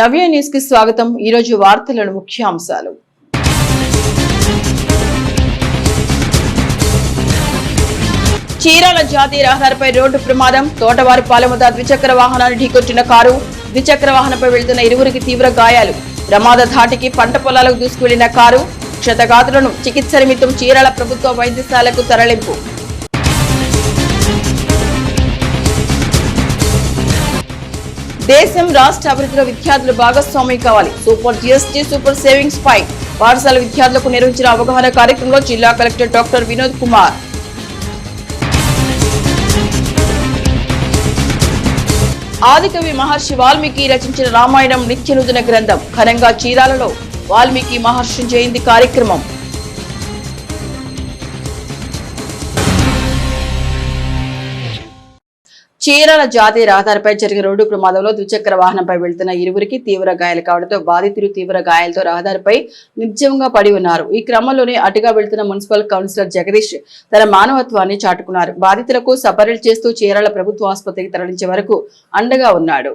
నవ్య న్యూస్కి స్వాగతం. ఈ రోజు వార్తలను ముఖ్యాంశాలు చీరాల జాతీయ రహదారిపై రోడ్డు ప్రమాదం తోటవారిపాలెం వద్ద ద్విచక్ర వాహనాన్ని ఢీకొట్టిన కారు ద్విచక్ర వాహనంపై వెళ్తున్న ఇరువురికి తీవ్ర గాయాలు. ప్రమాద ధాటికి పంట పొలాలకు దూసుకువెళ్ళిన కారు క్షతగాతులను చికిత్స నిమిత్తం చీరాల ప్రభుత్వ వైద్యశాలకు తరలింపు. దేశం రాష్ట్ర అభివృద్ధిలో విద్యార్థులు భాగస్వామి కావాలి. సూపర్ జిఎస్టీ సూపర్ సేవింగ్స్ పై పాఠశాల విద్యార్థులకు నిర్వహించిన అవగాహన కార్యక్రమంలో జిల్లా కలెక్టర్ డాక్టర్ వినోద్ కుమార్. ఆదికవి మహర్షి వాల్మీకి రచించిన రామాయణం నిత్యనూతన గ్రంథం. ఘనంగా చీరాలలో వాల్మీకి మహర్షి జయంతి కార్యక్రమం. చీరాల జాతీయ రహదారిపై జరిగిన రోడ్డు ప్రమాదంలో ద్విచక్ర వాహనంపై వెళ్తున్న ఇరువురికి తీవ్ర గాయాలు కావడంతో బాధితులు తీవ్ర గాయాలతో రహదారిపై నిర్జీవంగా పడి ఉన్నారు. ఈ క్రమంలోనే అటుగా వెళ్తున్న మున్సిపల్ కౌన్సిలర్ జగదీష్ తన మానవత్వాన్ని చాటుకున్నారు. బాధితులకు సపరేట్ చేస్తూ చీరాల ప్రభుత్వ ఆసుపత్రికి తరలించే వరకు అండగా ఉన్నాడు.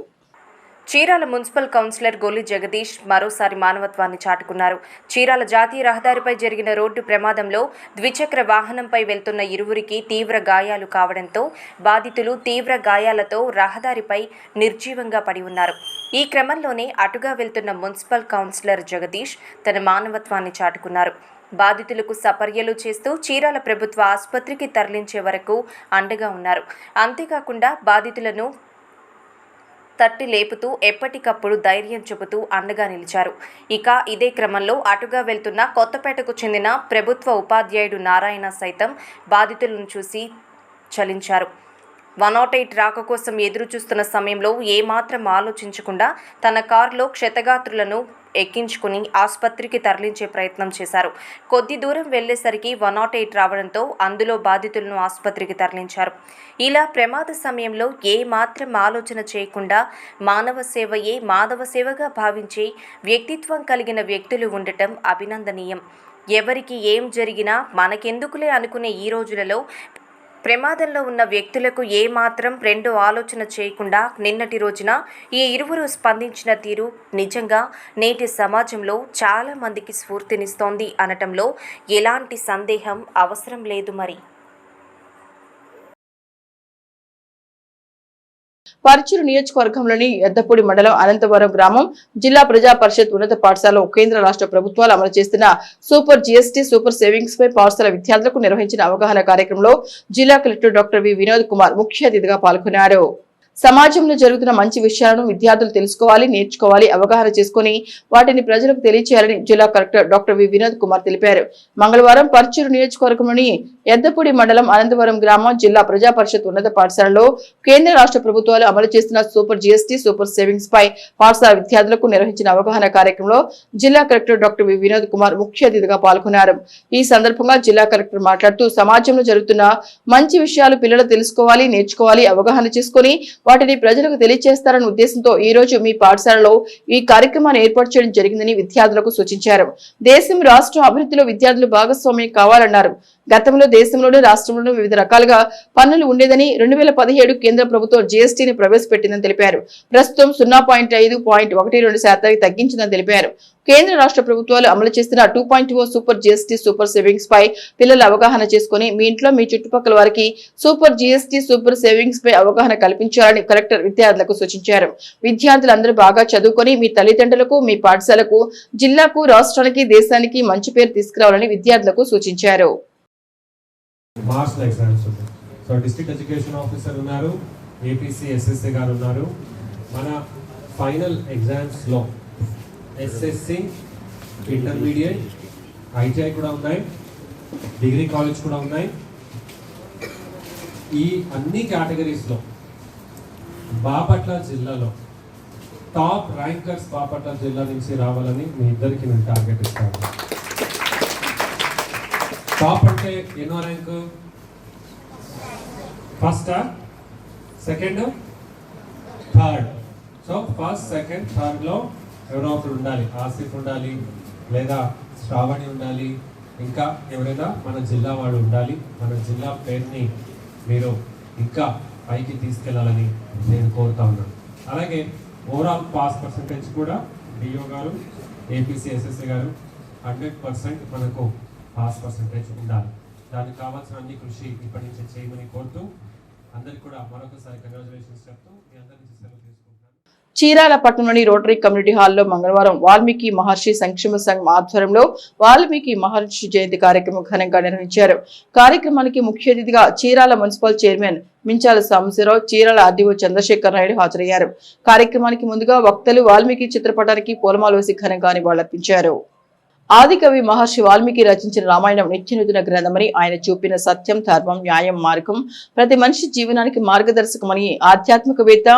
చీరాల మున్సిపల్ కౌన్సిలర్ గొల్లి జగదీష్ మరోసారి మానవత్వాన్ని చాటుకున్నారు. చీరాల జాతీయ రహదారిపై జరిగిన రోడ్డు ప్రమాదంలో ద్విచక్ర వాహనంపై వెళ్తున్న ఇరువురికి తీవ్ర గాయాలు కావడంతో బాధితులు తీవ్ర గాయాలతో రహదారిపై నిర్జీవంగా పడి ఉన్నారు. ఈ క్రమంలోనే అటుగా వెళ్తున్న మున్సిపల్ కౌన్సిలర్ జగదీష్ తన మానవత్వాన్ని చాటుకున్నారు. బాధితులకు సపర్యలు చేస్తూ చీరాల ప్రభుత్వ ఆసుపత్రికి తరలించే వరకు అండగా ఉన్నారు. అంతేకాకుండా బాధితులను తట్టి లేపుతూ ఎప్పటికప్పుడు ధైర్యం చెబుతూ అండగా నిలిచారు. ఇక ఇదే క్రమంలో అటుగా వెళ్తున్న కొత్తపేటకు చెందిన ప్రభుత్వ ఉపాధ్యాయుడు నారాయణ సైతం బాధితులను చూసి చలించారు. వన్ నాట్ ఎయిట్ రాక కోసం ఎదురు చూస్తున్న సమయంలో ఏమాత్రం ఆలోచించకుండా తన కారులో క్షతగాత్రులను ఎక్కించుకుని ఆసుపత్రికి తరలించే ప్రయత్నం చేశారు. కొద్ది దూరం వెళ్ళేసరికి వన్ నాట్ ఎయిట్ రావడంతో అందులో బాధితులను ఆసుపత్రికి తరలించారు. ఇలా ప్రమాద సమయంలో ఏ మాత్రం ఆలోచన చేయకుండా మానవ సేవయే మాధవ సేవగా భావించే వ్యక్తిత్వం కలిగిన వ్యక్తులు ఉండటం అభినందనీయం. ఎవరికి ఏం జరిగినా మనకెందుకులే అనుకునే ఈ రోజులలో ప్రమాదంలో ఉన్న వ్యక్తులకు ఏమాత్రం రెండు ఆలోచన చేయకుండా నిన్నటి రోజున ఈ ఇరువురు స్పందించిన తీరు నిజంగా నేటి సమాజంలో చాలా మందికి స్ఫూర్తినిస్తోంది అనటంలో ఎలాంటి సందేహం అవసరం లేదు మరి. పరుచూరు నియోజకవర్గంలోని ఎద్దపూడి మండలం అనంతవరం గ్రామం జిల్లా ప్రజా పరిషత్ ఉన్నత పాఠశాలలో కేంద్ర రాష్ట్ర ప్రభుత్వాలు అమలు చేస్తున్న సూపర్ జిఎస్టీ సూపర్ సేవింగ్స్ పై పాఠశాల విద్యార్థులకు నిర్వహించిన అవగాహన కార్యక్రమంలో జిల్లా collector doctor V Vinod Kumar ముఖ్య అతిథిగా పాల్గొన్నారు. సమాజంలో జరుగుతున్న మంచి విషయాలను విద్యార్థులు తెలుసుకోవాలి నేర్చుకోవాలి అవగాహన చేసుకుని వాటిని ప్రజలకు తెలియచేయాలని జిల్లా collector doctor V. Vinod Kumar తెలిపారు. మంగళవారం పర్చూరు నియోజకవర్గంలోని ఎద్దపూడి మండలం అనంతవరం గ్రామం జిల్లా ప్రజా పరిషత్ ఉన్నత పాఠశాలలో కేంద్ర రాష్ట్ర ప్రభుత్వాలు అమలు చేస్తున్న సూపర్ జిఎస్టీ సూపర్ సేవింగ్స్ పై పాఠశాల విద్యార్థులకు నిర్వహించిన అవగాహన కార్యక్రమంలో జిల్లా collector doctor V. Vinod Kumar ముఖ్య అతిథిగా పాల్గొన్నారు. ఈ సందర్భంగా జిల్లా కలెక్టర్ మాట్లాడుతూ సమాజంలో జరుగుతున్న మంచి విషయాలు పిల్లలు తెలుసుకోవాలి నేర్చుకోవాలి అవగాహన చేసుకుని వాటిని ప్రజలకు తెలియజేస్తారన్న ఉద్దేశంతో ఈ రోజు మీ పాఠశాలలో ఈ కార్యక్రమాన్ని ఏర్పాటు చేయడం జరిగిందని విద్యార్థులకు సూచించారు. దేశం రాష్ట్రం అభివృద్ధిలో విద్యార్థులు భాగస్వామ్యం కావాలన్నారు. గతంలో దేశంలోని రాష్ట్రంలోనూ వివిధ రకాలుగా పన్నులు ఉండేదని రెండు వేల పదిహేడు కేంద్ర ప్రభుత్వం జీఎస్టీని ప్రవేశపెట్టిందని తెలిపారు. ప్రస్తుతం సున్నా పాయింట్ ఐదు పాయింట్ ఒకటి రెండు శాతానికి తగ్గించిందని తెలిపారు. కేంద్ర రాష్ట్ర ప్రభుత్వాలు అమలు చేస్తున్న two point O super GST super savings పై పిల్లలు అవగాహన చేసుకుని మీ ఇంట్లో మీ చుట్టుపక్కల వారికి సూపర్ జీఎస్టీ సూపర్ సేవింగ్స్ పై అవగాహన కల్పించాలని కలెక్టర్ విద్యార్థులకు సూచించారు. విద్యార్థులందరూ బాగా చదువుకొని మీ తల్లిదండ్రులకు మీ పాఠశాలకు జిల్లాకు రాష్ట్రానికి దేశానికి మంచి పేరు తీసుకురావాలని విద్యార్థులకు సూచించారు. మార్చ్లో ఎగ్జామ్స్ ఉన్నాయి. సో డిస్ట్రిక్ట్ ఎడ్యుకేషన్ ఆఫీసర్ ఉన్నారు ఏపీసీ ఎస్ఎస్సీ గారు ఉన్నారు. మన ఫైనల్ ఎగ్జామ్స్లో ఎస్ఎస్సి ఇంటర్మీడియట్ ఐటీఐ కూడా ఉన్నాయి డిగ్రీ కాలేజ్ కూడా ఉన్నాయి. ఈ అన్ని కేటగిరీస్లో బాపట్ల జిల్లాలో టాప్ ర్యాంకర్స్ బాపట్ల జిల్లా నుంచి రావాలని మీ ఇద్దరికి నేను టార్గెట్ ఇస్తాను. టాప్ అంటే ఎన్నో rank ఫస్టా second third so first second థర్డ్లో ఎవరో ఒకరు ఉండాలి. ఆసిఫ్ ఉండాలి లేదా శ్రావణి ఉండాలి ఇంకా ఎవరైనా మన జిల్లా వాడు ఉండాలి. మన జిల్లా పేరుని మీరు ఇంకా పైకి తీసుకెళ్ళాలని నేను కోరుతా ఉన్నాను. అలాగే ఓవరాల్ పాస్ పర్సంటేజ్ కూడా డిఓ గారు ఏపీసీఎస్ఎస్సీ గారు హండ్రెడ్ పర్సెంట్ మనకు పాస్ పర్సంటేజ్ ఉండాలి. దానికి కావాల్సిన అన్ని కృషి ఇప్పటి నుంచి చేయమని కోరుతూ అందరికి కూడా మరొకసారి కంగ్రాచులేషన్స్ చెప్తూ మీ అందరి నుంచి సెలవు తీసుకుంటున్నాను. చీరాల పట్టణంలోని రోటరీ కమ్యూనిటీ హాల్లో మంగళవారం వాల్మీకి మహర్షి సంక్షేమ సంఘం ఆధ్వర్యంలో వాల్మీకి మహర్షి జయంతి కార్యక్రమం ఘనంగా నిర్వహించారు. కార్యక్రమానికి ముఖ్య అతిథిగా Chirala municipal chairman Minchala Sambasivarao Chirala RDO Chandrashekar Naidu హాజరయ్యారు. కార్యక్రమానికి ముందుగా వక్తలు వాల్మీకి చిత్రపటానికి పూలమాలు వేసి ఘనంగా నివాళులర్పించారు. ఆదికవి మహర్షి వాల్మీకి రచించిన రామాయణం నిత్యనూతన గ్రంథమని ఆయన చూపిన సత్యం ధర్మం న్యాయం మార్గం. ప్రతి మనిషి జీవనానికి మార్గదర్శకమని ఆధ్యాత్మికవేత్త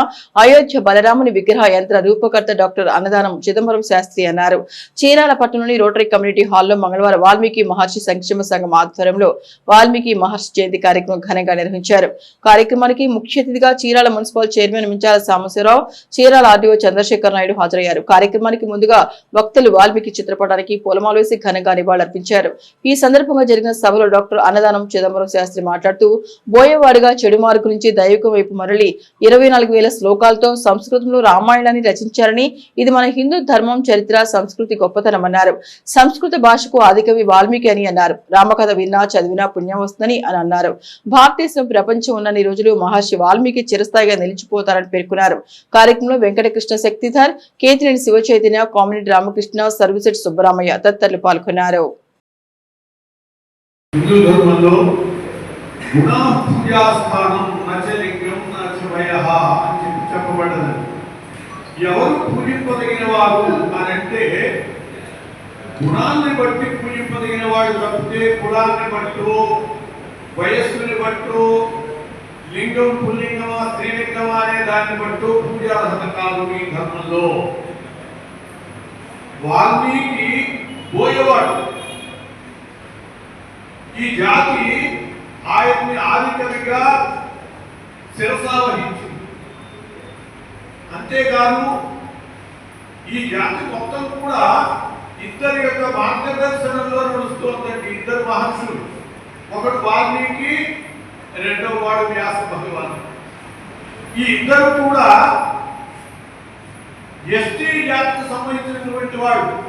అయోధ్య బలరాముని విగ్రహ యంత్ర రూపకర్త డాక్టర్ అన్నదానం చిదంబరం శాస్త్రి అన్నారు. చీరాల పట్టణంలోని రోటరీ కమ్యూనిటీ హాల్లో మంగళవారం వాల్మీకి మహర్షి సంక్షేమ సంఘం ఆధ్వర్యంలో వాల్మీకి మహర్షి జయంతి కార్యక్రమం ఘనంగా నిర్వహించారు. కార్యక్రమానికి ముఖ్య అతిథిగా Chirala municipal chairman Minchala Sambasivarao Chirala RDO Chandrashekar Naidu హాజరయ్యారు. కార్యక్రమానికి ముందుగా వక్తలు వాల్మీకి చిత్రపటానికి పూలమాల ఘనంగా నివాళులర్పించారు. ఈ సందర్భంగా జరిగిన సభలో డాక్టర్ అన్నదానం చిదంబరం శాస్త్రి మాట్లాడుతూ బోయేవాడుగా చెడు మార్గు నుంచి దైవికం వైపు మరలి ఇరవై నాలుగు వేల శ్లోకాలతో సంస్కృతంలో రామాయణాన్ని రచించారని ఇది మన హిందూ ధర్మం చరిత్ర సంస్కృతి గొప్పతనమన్నారు సంస్కృత భాషకు ఆదికవి వాల్మీకి అని అన్నారు. రామకథ విన్నా చదివినా పుణ్యం వస్తుందని అని అన్నారు. భారతదేశం ప్రపంచం ఉన్నన్ని రోజులు మహర్షి వాల్మీకి చిరస్థాయిగా నిలిచిపోతారని పేర్కొన్నారు. కార్యక్రమంలో వెంకటకృష్ణ శక్తిధర్ కేతినేని శివ చైతన్య కామినేటి రామకృష్ణ సర్వసెట్ సుబ్బరామయ్య తదితరులు పాల్గొన్నారు. ఎవరు పూజింపదగిన వారు అని గుణాన్ని బట్టి పూజింపదగిన వాడు తప్పితే కులాన్ని బట్టు వయస్సుని బట్టు లింగం పుల్లింగమా స్త్రీలింగమా అనే దాన్ని బట్టు పూజార్హత కాదు ఈ ధర్మంలో. వాల్మీకి పోయేవాడు. ఈ జాతి ఆయన్ని ఆదికవిగా శిరసావహించింది. అంతేకాదు ఈ జాతి మొత్తం కూడా ఇద్దరి యొక్క మార్గదర్శనంలో నడుస్తోందండి ఇద్దరు మహర్షులు. ఒకడు వాల్మీకి రెండవ వాడు వ్యాస భగవాన్. ఈ ఇద్దరు కూడా ఎస్టీ జాతికి సంబంధించినటువంటి వాడు.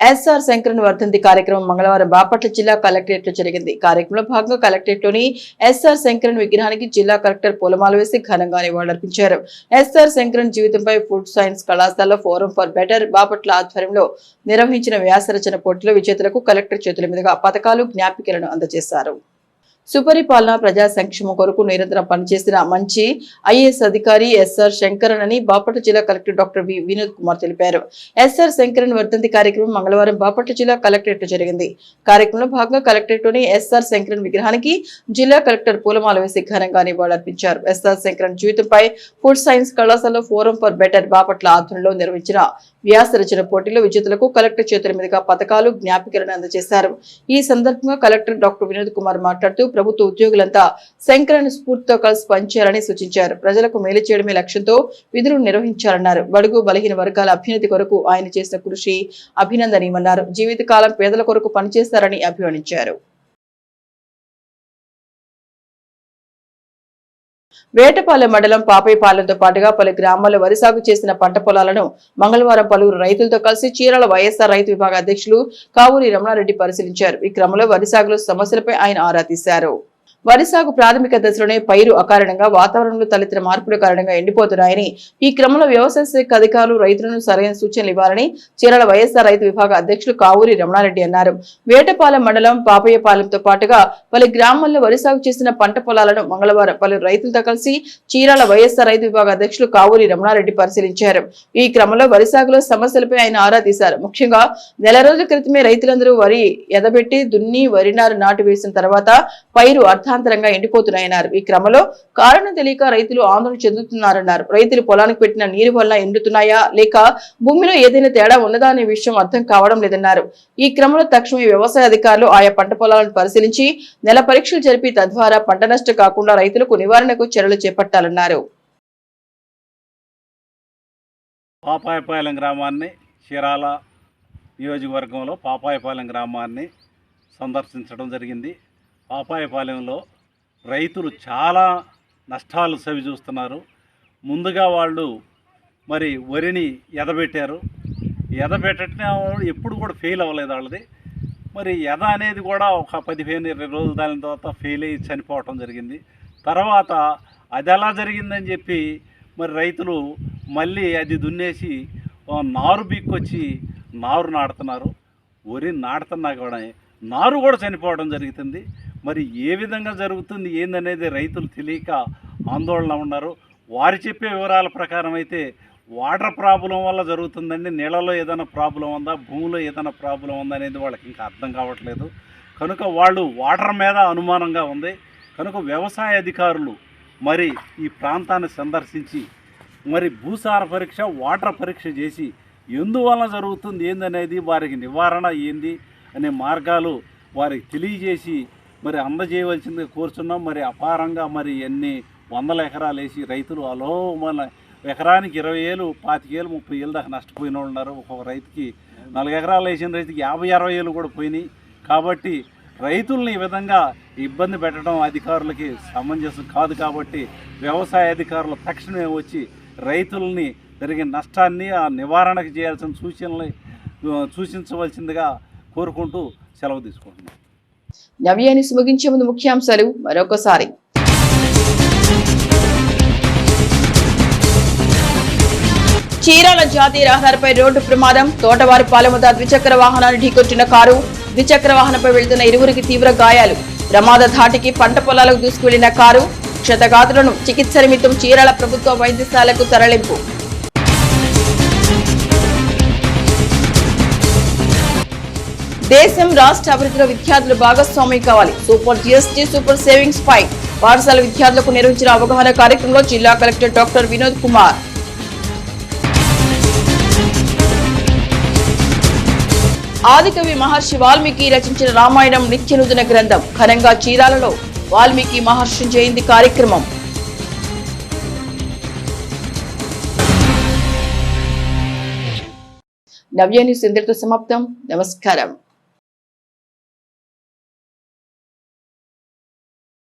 ఎస్ఆర్ శంకరన్ వర్ధంతి కార్యక్రమం మంగళవారం బాపట్ల జిల్లా కలెక్టరేట్లో జరిగింది కార్యక్రమంలో భాగంగా కలెక్టరేట్లోని ఎస్ఆర్ శంకరన్ విగ్రహానికి జిల్లా కలెక్టర్ పూలమాల వేసి ఘనంగా నివాళులర్పించారు ఎస్ఆర్ శంకరన్ జీవితంపై ఫుడ్ సైన్స్ కళాశాల ఫోరం ఫర్ బెటర్ బాపట్ల ఆధ్వర్యంలో నిర్వహించిన వ్యాసరచన పోటీలో విజేతలకు కలెక్టర్ చేతుల మీదుగా పథకాలు జ్ఞాపికలను అందజేశారు. సుపరిపాలన ప్రజా సంక్షేమం కొరకు నిరంతరం పనిచేసిన మంచి ఐఏఎస్ అధికారి ఎస్ఆర్ శంకరన్ అని బాపట్ల జిల్లా collector doctor V Vinod Kumar తెలిపారు. ఎస్ఆర్ శంకరన్ వర్ధంతి కార్యక్రమం మంగళవారం బాపట్ల జిల్లా కలెక్టరేట్లో జరిగింది. కార్యక్రమంలో భాగంగా కలెక్టరేట్లోని ఎస్ఆర్ శంకరన్ విగ్రహానికి జిల్లా కలెక్టర్ పూలమాల వేసి ఘనంగా నివాళులర్పించారు. ఎస్ఆర్ శంకరన్ జీవితంపై ఫుడ్ సైన్స్ కళాశాల ఫోరం ఫర్ బెటర్ బాపట్ల ఆధ్వర్యంలో నిర్వహించిన వ్యాస రచన పోటీలో విజేతలకు కలెక్టర్ చేతుల మీదుగా పథకాలు జ్ఞాపికలను అందజేశారు. ఈ సందర్భంగా కలెక్టర్ డాక్టర్ వినోద్ కుమార్ మాట్లాడుతూ ప్రభుత్వ ఉద్యోగులంతా శంకరన్ స్ఫూర్తితో కలిసి పనిచేయాలని సూచించారు. ప్రజలకు మేలు చేయడమే లక్ష్యంతో విధులు నిర్వహించాలన్నారు. బడుగు బలహీన వర్గాల అభ్యున్నతి కొరకు ఆయన చేసిన కృషి అభినందనీయమన్నారు. జీవితకాలం పేదల కొరకు పనిచేస్తారని అభివర్ణించారు. వేటపాలెం మండలం పాపైపాలెంతో పాటుగా పలు గ్రామాల్లో వరి సాగు చేసిన పంట పొలాలను మంగళవారం పలువురు రైతులతో కలిసి చీరాల వైఎస్ఆర్ రైతు విభాగ అధ్యక్షులు కావూరి రమణారెడ్డి పరిశీలించారు. ఈ క్రమంలో వరి సాగులో సమస్యలపై ఆయన ఆరా తీశారు. వరి సాగు ప్రాథమిక దశలోనే పైరు అకారణంగా వాతావరణంలో తలెత్తిన మార్పుల కారణంగా ఎండిపోతున్నాయని ఈ క్రమంలో వ్యవసాయ శాఖ అధికారులు రైతులను సరైన సూచనలు ఇవ్వాలని చీరాల వైఎస్ఆర్ రైతు విభాగ అధ్యక్షులు కావూరి రమణారెడ్డి అన్నారు. వేటపాలెం మండలం పాపయ్యపాలెంతో పాటుగా పలు గ్రామాల్లో వరి సాగు చేసిన పంట పొలాలను మంగళవారం పలు రైతులతో కలిసి చీరాల వైఎస్ఆర్ రైతు విభాగ అధ్యక్షులు కావూరి రమణారెడ్డి పరిశీలించారు. ఈ క్రమంలో వరి సాగులో సమస్యలపై ఆయన ఆరా తీశారు. ముఖ్యంగా నెల రోజుల క్రితమే రైతులందరూ వరి ఎదబెట్టి దున్ని వరి నారు నాటు వేసిన తర్వాత పైరు అర్థాంతరంగా ఎండిపోతున్నాయన్నారు. ఈ క్రమంలో కారణం తెలియక రైతులు ఆందోళన చెందుతున్నారన్నారు. రైతులు పొలానికి పెట్టిన నీరు వల్ల ఎండుతున్నాయా లేక భూమిలో ఏదైనా తేడా ఉన్నదా అనే విషయం అర్థం కావడం లేదన్నారు. ఈ క్రమంలో తక్షణమే వ్యవసాయ అధికారులు ఆయా పంట పొలాలను పరిశీలించి నెల పరీక్షలు జరిపి తద్వారా పంట నష్టం కాకుండా రైతులకు నివారణకు చర్యలు చేపట్టాలన్నారు. పాపాయపాలెం గ్రామాన్ని చీరాల నియోజకవర్గంలో పాపాయపాలెం గ్రామాన్ని సందర్శించడం జరిగింది. పాపాయపాలెంలో రైతులు చాలా నష్టాలు సవి చూస్తున్నారు. ముందుగా వాళ్ళు మరి వరిని ఎదబెట్టారు. ఎదబెట్టడం ఎప్పుడు కూడా ఫెయిల్ అవ్వలేదు వాళ్ళది. మరి ఎద అనేది కూడా ఒక పదిహేను ఇరవై రోజులు దాని తర్వాత ఫెయిల్ అయ్యి చనిపోవటం జరిగింది. తర్వాత అది ఎలా జరిగిందని చెప్పి మరి రైతులు మళ్ళీ అది దున్నేసి నారు బిక్కొచ్చి నారు నాడుతున్నారు వరి నాడుతున్నా కూడా నారు కూడా చనిపోవడం జరుగుతుంది. మరి ఏ విధంగా జరుగుతుంది ఏందనేది రైతులు తెలియక ఆందోళన ఉన్నారు. వారు చెప్పే వివరాల ప్రకారం అయితే వాటర్ ప్రాబ్లం వల్ల జరుగుతుందండి. నీళ్ళలో ఏదైనా ప్రాబ్లం ఉందా? భూమిలో ఏదైనా ప్రాబ్లం ఉందా అనేది వాళ్ళకి ఇంకా అర్థం కావట్లేదు. కనుక వాళ్ళు వాటర్ మీద అనుమానంగా ఉంది. కనుక వ్యవసాయ అధికారులు మరి ఈ ప్రాంతాన్ని సందర్శించి మరి భూసార పరీక్ష వాటర్ పరీక్ష చేసి ఎందువలన జరుగుతుంది ఏందనేది వారికి నివారణ ఏంది అనే మార్గాలు వారికి తెలియజేసి మరి అందజేయవలసిందిగా కోరుచున్నాం. మరి అపారంగా మరి ఎన్ని వందల ఎకరాలు వేసి రైతులు అలో మన ఎకరానికి ఇరవై ఏళ్ళు పాతికేళ్ళు ముప్పై ఏళ్ళు దాకా నష్టపోయిన వాళ్ళు ఉన్నారు. ఒక్కొక్క రైతుకి నాలుగు ఎకరాలు వేసిన రైతుకి యాభై అరవై ఏళ్ళు కూడా పోయినాయి. కాబట్టి రైతుల్ని ఈ విధంగా ఇబ్బంది పెట్టడం అధికారులకి సమంజసం కాదు కాబట్టి వ్యవసాయ అధికారులు తక్షణమే వచ్చి రైతుల్ని జరిగిన నష్టాన్ని ఆ నివారణకు చేయాల్సిన సూచనలు సూచించవలసిందిగా కోరుకుంటూ సెలవు తీసుకుంటున్నాను నవ్యాన్ని ముగించే ముందు ముఖ్యాంశాలు మరొకసారి. చీరాల జాతీయ రహదారిపై రోడ్డు ప్రమాదం తోటవారిపాలెం వద్ద ద్విచక్ర వాహనాన్ని ఢీకొట్టిన కారు ద్విచక్ర వాహనంపై వెళ్తున్న ఇరువురికి తీవ్ర గాయాలు. ప్రమాద ధాటికి పంట పొలాలకు దూసుకువెళ్ళిన కారు క్షతగాతులను చికిత్స నిమిత్తం చీరాల ప్రభుత్వ వైద్యశాలకు తరలింపు. దేశం రాష్ట్ర అభివృద్ధిలో విద్యార్థులు భాగస్వామ్యం కావాలి. సూపర్ జిఎస్టీ సూపర్ సేవింగ్స్ పై పాఠశాల విద్యార్థులకు నిర్వహించిన అవగాహన కార్యక్రమంలో జిల్లా కలెక్టర్ డాక్టర్ వినోద్ కుమార్. ఆదికవి మహర్షి వాల్మీకి రచించిన రామాయణం నిత్యనూతన గ్రంథం. ఘనంగా చీరాలలో వాల్మీకి మహర్షి జయంతి కార్యక్రమం. నవ్య న్యూస్ ఇంతటితో సమాప్తం. నమస్కారం.